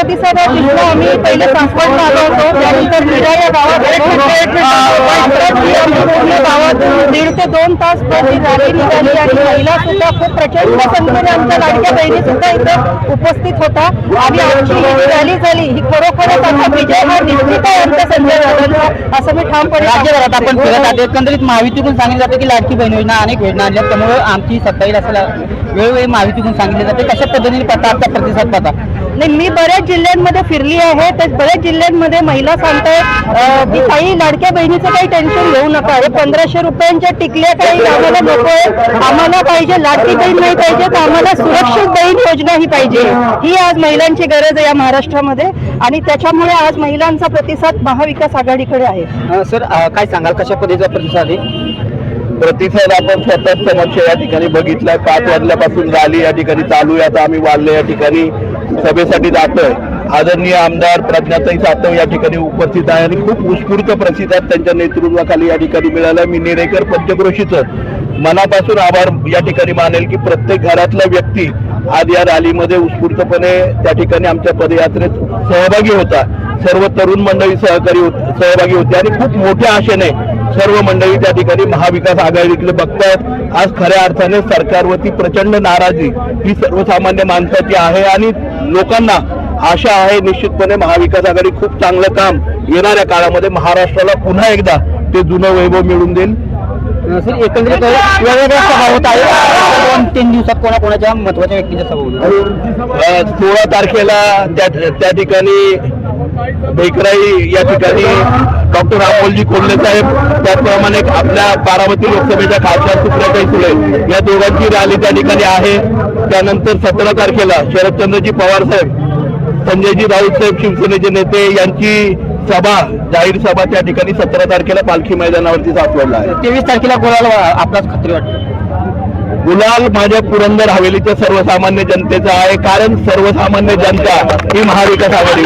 प्रतिसाद दिसला आम्ही पहिले सासवडला आलो होतो त्यानंतर मीरा या गावात गावात दीड ते दोन तास प्रति रॅली निघाली आणि महिला सुद्धा खूप प्रचंड संख्येने आमच्या लाडक्या बहिणी सुद्धा इथे उपस्थित होता. आणि आमची ही रॅली झाली ही खरोखरच आता विजय हा निश्चित आहे आमच्या संजय दादांचा असं मी ठामपणे राज्यभरात आपण फिरत आहोत. एकंदरीत महायुतीकडून सांगितलं जातं की लाडकी बहीण योजना अनेक योजना आणल्या. त्यामुळे आमची सत्ता येईल असं ला- वेळोवेळी महायुतीकडून सांगितलं जाते. कशा पद्धतीने प्रतापचा प्रतिसाद पाहता? नाही मी बऱ्याच जिल्ह्यांमध्ये फिरली आहे. तर बऱ्याच जिल्ह्यांमध्ये महिला सांगतायत अं, की काही लाडक्या बहिणीचं काही टेन्शन घेऊ नका. हे पंधराशे रुपयांच्या टिकल्या काही आम्हाला नको आहे आम्हाला पाहिजे लाडकी बहीण नाही पाहिजे तर आम्हाला सुरक्षित बहीण योजना ही पाहिजे. ही आज महिलांची गरज आहे या महाराष्ट्रामध्ये. आणि त्याच्यामुळे आज महिलांचा प्रतिसाद महाविकास आघाडीकडे आहे. सर काय सांगाल? कशा पद्धतीचा प्रतिसाद आहे? प्रतिसाद आपण स्वतःच समक्ष या ठिकाणी बघितलाय पाच वाजल्यापासून रॅली या ठिकाणी चालू आहे. आता आम्ही वाढले या ठिकाणी. सभेसाठी जातोय. आदरणीय आमदार प्रज्ञाताई सातव या ठिकाणी उपस्थित आहे आणि खूप उत्स्फूर्त प्रतिसाद त्यांच्या नेतृत्वाखाली या ठिकाणी मिळाला. मी निरेकर पंचक्रोशीचं मनापासून आभार या ठिकाणी मानेल की प्रत्येक घरातला व्यक्ती आज या रॅलीमध्ये उत्स्फूर्तपणे त्या ठिकाणी आमच्या पदयात्रेत सहभागी होता. सर्व तरुण मंडळी सहकारी होत- सहभागी होते आणि खूप मोठ्या आशेने सर्व मंडळी त्या ठिकाणी महाविकास आघाडीतले बघतायत आज खऱ्या अर्थाने सरकारवरती प्रचंड नाराजी ही सर्वसामान्य माणसाची आहे आणि लोकांना आशा आहे निश्चितपणे महाविकास आघाडी खूप चांगलं काम येणाऱ्या काळामध्ये महाराष्ट्राला पुन्हा एकदा ते जुनं वैभव मिळवून देईल. एकंदरीत वेगवेगळ्या सभा होत आहे. दोन तीन दिवसात कोणाकोणाच्या महत्त्वाच्या व्यक्तीच्या सभा होत सोळा तारखेला त्या त्या ठिकाणी बेकराई या ठिकाणी डॉक्टर अमोलजी कोल्हे साहेब त्याचप्रमाणे आपल्या बारामती लोकसभेच्या खासदार सुप्रियाताई सुळे या दोघांची रॅली त्या ठिकाणी आहे. त्यानंतर सतरा तारखेला शरदचंद्रजी पवार साहेब संजयजी राऊत साहेब शिवसेनेचे नेते यांची सभा जाहीर सभा त्या ठिकाणी सतरा तारखेला पालखी मैदानावरती सापडला आहे. तेवीस तारखेला कोणाला आपलाच खात्री वाटते? गुलाल माझ्या पुरंदर हवेलीच्या सर्वसामान्य जनतेचा आहे कारण सर्वसामान्य जनता ही महाविकास आघाडी